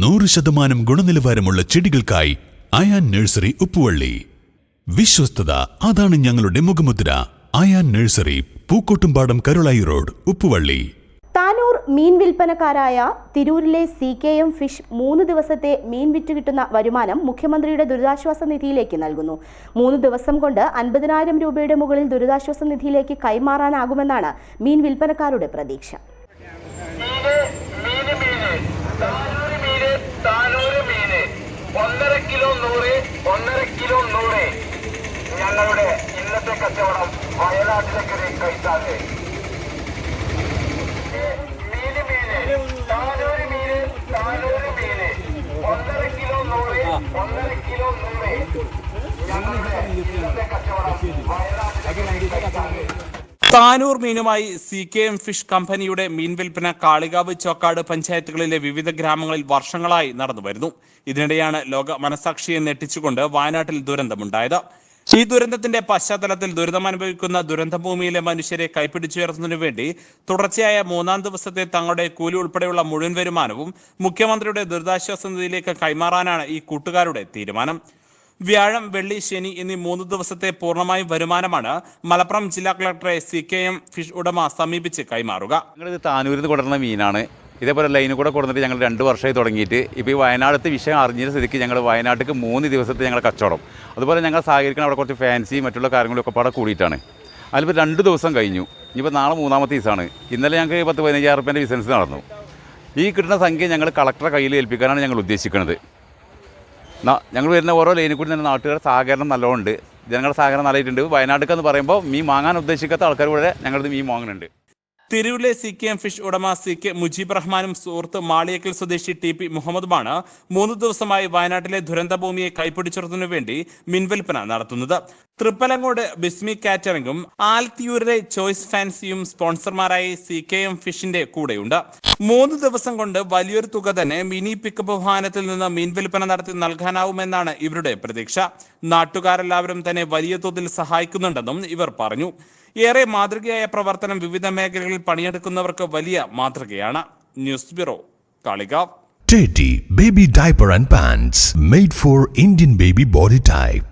നൂറ് ശതമാനം ഗുണനിലവാരമുള്ള ചെടികൾക്കായി അയാൻ നഴ്സറി ഉപ്പുവള്ളി. വിശ്വസ്തത അതാണ് ഞങ്ങളുടെ മുഖമുദ്ര. Ayan nursery Pookkottumpadam Karulai road Uppuvalli. Tanur മീൻ വിൽപ്പനക്കാരായ തിരൂരിലെ സി കെ എം ഫിഷ് മൂന്ന് ദിവസത്തെ മീൻ വിറ്റ് കിട്ടുന്ന വരുമാനം മുഖ്യമന്ത്രിയുടെ ദുരിതാശ്വാസ നിധിയിലേക്ക് നൽകുന്നു. മൂന്ന് ദിവസം കൊണ്ട് അൻപതിനായിരം രൂപയുടെ മുകളിൽ ദുരിതാശ്വാസ നിധിയിലേക്ക് കൈമാറാനാകുമെന്നാണ് മീൻ വിൽപ്പനക്കാരുടെ പ്രതീക്ഷ മീന് മീന് മീന് താനൂര് മീന് താനൂര് മീന് ഒന്നര കിലോ നൂറ് ഒന്നര കിലോ നൂറ് ഞങ്ങളുടെ ഇന്നത്തെ കച്ചവടം കിലോ കിലോ താനൂർ മീനുമായി സി കെ എം ഫിഷ് കമ്പനിയുടെ മീൻ വിൽപ്പന കാളികാവ് ചോക്കാട് പഞ്ചായത്തുകളിലെ വിവിധ ഗ്രാമങ്ങളിൽ വർഷങ്ങളായി നടന്നു വരുന്നു ഇതിനിടെയാണ് ലോക മനസാക്ഷിയെ നെട്ടിച്ചുകൊണ്ട് വയനാട്ടിൽ ദുരന്തമുണ്ടായത്. ഈ ദുരന്തത്തിന്റെ പശ്ചാത്തലത്തിൽ ദുരിതമനുഭവിക്കുന്ന ദുരന്തഭൂമിയിലെ മനുഷ്യരെ കൈപ്പിടിച്ചുയർത്തുന്നതിനു വേണ്ടി തുടർച്ചയായ മൂന്നാം ദിവസത്തെ തങ്ങളുടെ കൂലി ഉൾപ്പെടെയുള്ള മുഴുവൻ വരുമാനവും മുഖ്യമന്ത്രിയുടെ ദുരിതാശ്വാസ നിധിയിലേക്ക് കൈമാറാനാണ് ഈ കൂട്ടുകാരുടെ തീരുമാനം. വ്യാഴം വെള്ളി ശനി എന്നീ മൂന്ന് ദിവസത്തെ പൂർണമായും വരുമാനമാണ് മലപ്പുറം ജില്ലാ കളക്ടറെ സി കെ എം ഫിഷ് ഉടമ സമീപിച്ച് കൈമാറുക. താനൂരിൽ കൊടുക്കുന്ന മീനാണ്. ഇതേപോലെ ലൈനിൽ കൂടെ കൊടുത്തിട്ട് ഞങ്ങൾ രണ്ട് വർഷമായി തുടങ്ങിയിട്ട് ഇപ്പോൾ ഈ വയനാടത്തെ വിഷയം അറിഞ്ഞ സ്ഥിതിക്ക് ഞങ്ങൾ വയനാട്ടിലേക്ക് മൂന്ന് ദിവസത്തെ ഞങ്ങൾ കച്ചവടം. അതുപോലെ ഞങ്ങൾ സഹകരിക്കണം അവിടെ കുറച്ച് ഫാൻസി മറ്റുള്ള കാര്യങ്ങളൊക്കെ പാടെ കൂടിയിട്ടാണ്. അതിലിപ്പോൾ രണ്ട് ദിവസം കഴിഞ്ഞു. ഇനിയിപ്പോൾ നാളെ മൂന്നാമത്തെ ദിവസമാണ്. ഇന്നലെ ഞങ്ങൾക്ക് പത്ത് പതിനയ്യായിരം റുപ്യേന്റെ ബിസിനസ് നടന്നു. ഈ കിട്ടുന്ന സംഖ്യ ഞങ്ങൾ കളക്ടറെ കയ്യിൽ ഏൽപ്പിക്കാനാണ് ഞങ്ങൾ ഉദ്ദേശിക്കുന്നത്. ഞങ്ങൾ വരുന്ന ഓരോ ലൈനിൽ കൂടി തന്നെ നാട്ടുകാരുടെ സഹകരണം നല്ലതുകൊണ്ട് ജനങ്ങളുടെ സഹകരണം നല്ലതായിട്ടുണ്ട്. വയനാട്ടിലേക്ക് എന്ന് പറയുമ്പോൾ മീൻ വാങ്ങാൻ ഉദ്ദേശിക്കാത്ത ആൾക്കാർ കൂടെ ഞങ്ങളിത് മീൻ വാങ്ങുന്നുണ്ട്. തിരൂരിലെ സി കെ എം ഫിഷ് ഉടമ സി കെ മുജീബ് റഹ്മാനും സുഹൃത്ത് മാളിയക്കൽ സ്വദേശി ടി പി മുഹമ്മദുമാണ് മൂന്ന് ദിവസമായി വയനാട്ടിലെ ദുരന്തഭൂമിയെ കൈപ്പിടിച്ചുറത്തിനു വേണ്ടി മിൻവിൽപ്പന നടത്തുന്നത്. തൃപ്പലങ്ങോട് ബിസ്മി കാറ്ററിംഗും ആൽത്തിയൂരിലെ ചോയ്സ് ഫാൻസിയും സ്പോൺസർമാരായി സി കെ എം ഫിഷിന്റെ കൂടെയുണ്ട്. മൂന്ന് ദിവസം കൊണ്ട് വലിയൊരു തുക തന്നെ മിനി പിക്കപ്പ് വാഹനത്തിൽ നിന്ന് മീൻവിൽപ്പന നടത്തി നൽകാനാവുമെന്നാണ് ഇവരുടെ പ്രതീക്ഷ. നാട്ടുകാരെല്ലാവരും തന്നെ വലിയ തോതിൽ സഹായിക്കുന്നുണ്ടെന്നും ഇവർ പറഞ്ഞു. ഏറെ മാതൃകയായ പ്രവർത്തനം വിവിധ മേഖലകളിൽ പണിയെടുക്കുന്നവർക്ക് വലിയ മാതൃകയാണ് news bureau Kalikavu Teddy Baby Diaper and Pants made for Indian baby body type.